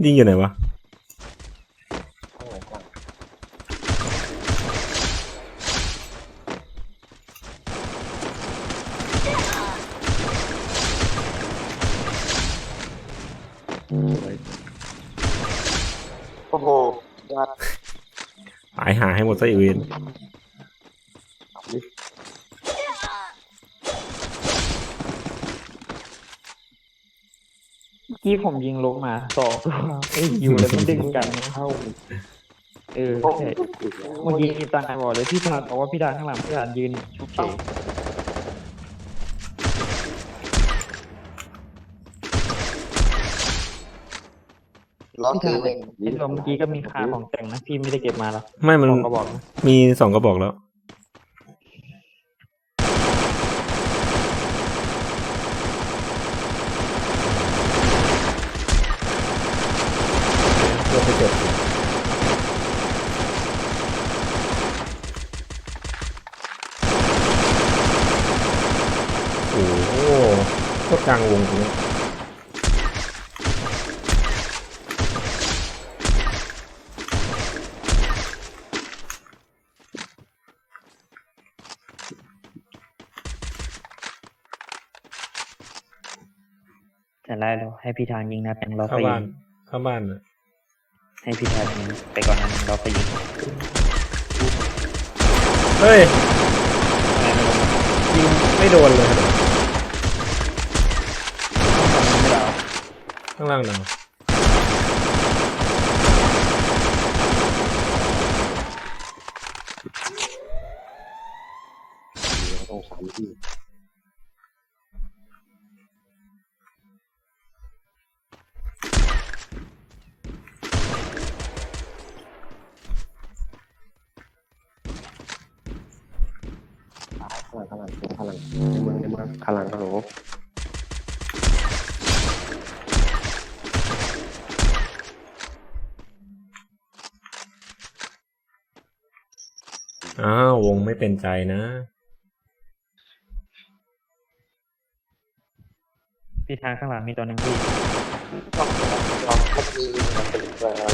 มันยิงอยู่ไหนวะข้างหลังข้างหลังโอ้โหยอดตายหาให้หมดซะอีเวน กี้ผมยิงลงมาสองตัวไอ้ยอยู่แล้วมันดึงกันเข้า เออโอ้โหใช่เมื่อกี้มีตังค์บอกเลยพี่ธนาบอกว่าพี่ดาข้างหลังพี่ดายืนชุบเฉยล็อกพี่ตีธนาเลยไอ้ตัวเมื่อกี้ก็มีคาของแต่งนะพี่ไม่ได้เก็บมาหรอกไม่มันของก็บอกนะมีสองกระบอกแล้ว เพื่อไปเก็บโอ้โหโคตรกลางวงตรงนี้แต่ไล่เราให้พี่ธานยิงนะแต่งเราเข้าไปยิบ้านงเข้าบ้านน่ะให้พี่ธานยิงไปก่อนนั้นเราไปยิงเฮ้ยอะไรไม่รู้ยิงไม่โดนเลยครับ ไม่ได้ ข้าง ล่างดาวต้องสามที่ข้างหลังข้างหลังข้างหลังในเมืองในเมืองข้างหลังฮัลโหล งไม่เป็นใจนะ พี่ธานข้างหลังมีตัวหนึ่งพี่ต้องลองก็มีมันเป็นอะไร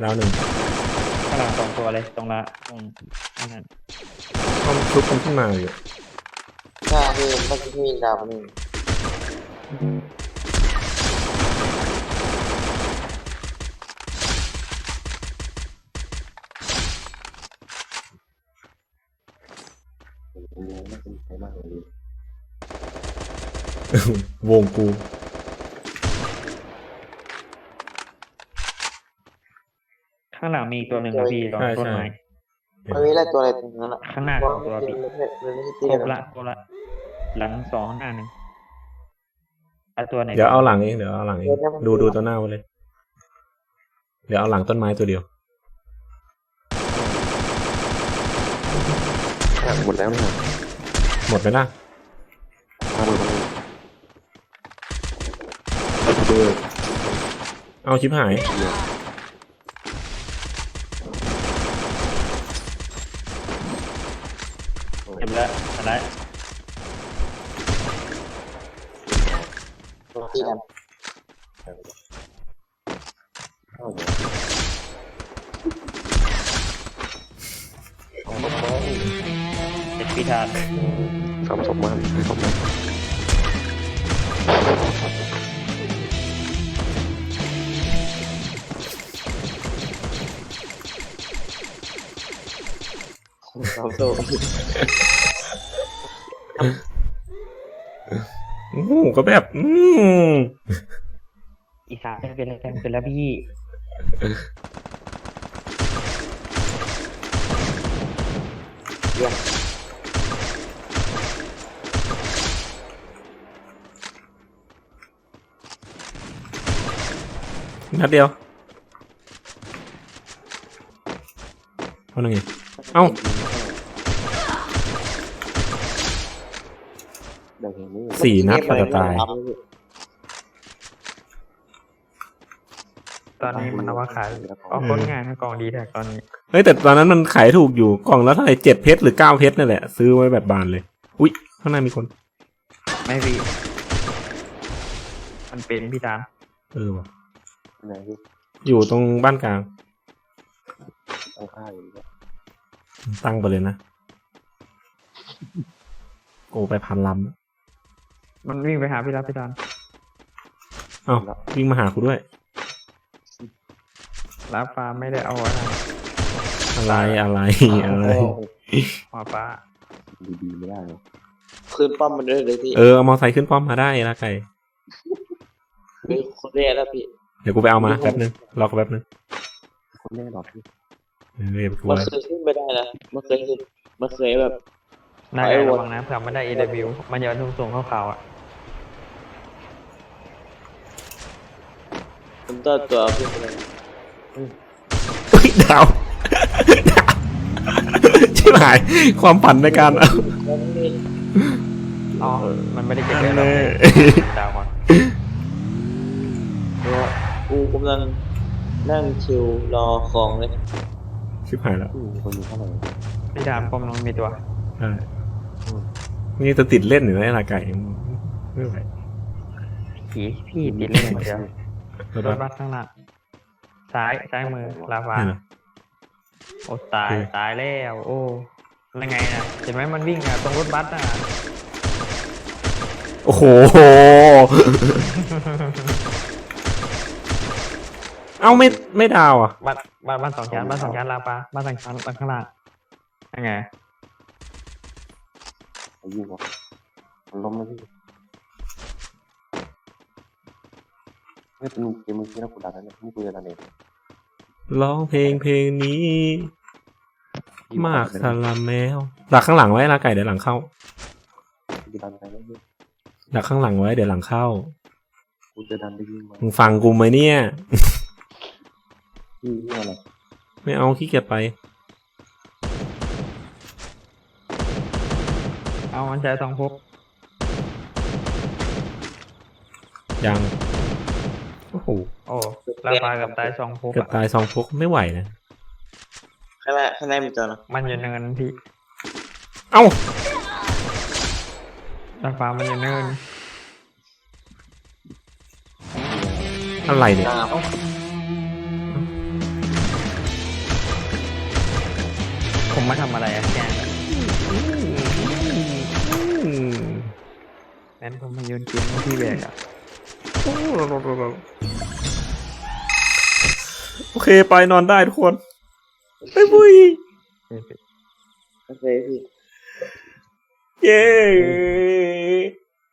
แล้วหนึ่งข้างหลังสองตัวเลยตรงละตรงนั้นเขาชุบกันขึ้นมาอยู่ใช่พี่มันจะมีดาวนึง น่าสนใจมากเลยวงกูข้างหลังมีอีกตัวหนึ่งนะพี่รองต้นไม้มันมีอะไรตัวอะไรตรงนั้นอะข้างหน้าสองตัวพี่มันไม่มันไม่ใช่ตีครบกันละครบละหลังสองข้างหน้าหนึ่งเอาตัวไหนเดี๋ยวเอาหลังเองเดี๋ยวเอาหลังเองดูดูตัวหน้าไว้เลย เดี๋ยวเอาหลังต้นไม้ตัวเดียว หมดแล้วเนี่ยหมดไปละทำหมดแล้วเอาชิปหาย เก็บแล้วอะไรตีกัน พี่ธานสมสมมันสมมันเราโตโอ้โหก็แบบ อืมอีสานเป็นอะไรกันเป็นแล้วพี่ นัดเดียวเอาหนึ่งไงเอ้าสี่นัดก็จะตาย ตอนนี้มันเอาว่าขายเอาคนงานให้กองดีแท็กตอนนี้ เฮ้ยแต่ตอนนั้นมันขายถูกอยู่กล่องละเท่าไหร่เจ็ดเพชรหรือเก้าเพชรนั่นแหละ ซื้อไว้แบบบานเลย อุ๊ย ข้างหน้ามีคน ไม่พี่ มันเป็นพี่ธานเออว่ะ ไหนพี่อยู่ตรงบ้านกลาง ตั้งค่าอยู่เนี่ยตั้งไปเลยนะ โอ้ไปพันลมันวิ่งไปหาพี่รัฐพี่ดานำเอ้าวิ่งมาหากูด้วยลาฟ้าไม่ได้เอาอะไรอะไรอะไรอะไรหัวฟ้าดีๆไม่ได้เลยขึ้นป้อมมันด้วยเลยพี่เออเอามอไซค์ขึ้นป้อมมาได้ละไก่มีคนแรกแล้วพี่ เดี๋ยวกูไปเอามาแป๊บนึงรอกูแป๊บนึงคนแรกหรอพี่เออเดี๋ยวกูมันไว้เคยขึ้นไม่ได้นะมันเคยขึ้นมันเคยแบบ นายไอ้ระวอวังนะเผื่อมันได้ AW มันจะทุ่งส่งขาวๆอะมันตัวตัวขึ้นไปเลยอุ๊ยดาวดาวชิบหายความฝันในการเอาแล้วนี่อ๋อมันไม่ได้เก็บอันไว้หรเลอกยดาวก่อน ตัว กูกำลังนั่งชิวรอของเลยชิบหายแล้วคนอยู่ข้างหลังพี่ดานป้อมน้องมีตัวใช่นี่จะติดเล่นอยู่นะละไก่ไม่ไหวผีพี่ติดเล่นอย่างเดียวรถรบัถสบัสข้างหน้าซ้ายซ้ายมือลาฟ้านี่นะโอ้ตายโอเคตายแล้ว โอ้ยังไงนะเห็นไหมมันวิ่งอะตรงรถบัสอะโอ้โห เอ้าไม่ไม่ดาวอะ บ้านบ้านบ้านสองชั้นบ้านสองชั้นลาฟ้าบ้านสองชั้นบ้านข้างล่างยังไงอายุวะมันล้มแล้วพี่ไม่เป็นเกมมือที่เรากดดันนะเนี่ยนี่กูจะดันเองร้องเพลงเพลงนี้ มากสลามแมวดักข้างหลังไว้ละไก่เดี๋ยวหลังเข้ากูจะดันไปแล้วพี่ดักข้างหลังไว้เดี๋ยวหลังเข้ากูจะดันไปยิงมันมึงฟังกูไหมเนี่ย พี่เรื่องอะไรไม่เอาขี้เกียจไปเอามันใช้สองพกยังโอ้โหโอ้ลาฟ้ากับตายสองพกเกือบอะตายสองพกไม่ไหวนะข้างหน้าข้างหน้ามีตัวนะมันอยู่เนินพี่เอ้าลาฟ้ามันอยู่เนินอะไรเนี่ยหน้า ผมมาทำอะไรอะแกล้งอะอืมงั้นผมมาโยนเกมให้พี่แบกอะโอเคไปนอนได้ทุกคนไปบุยโอเคพี่เย้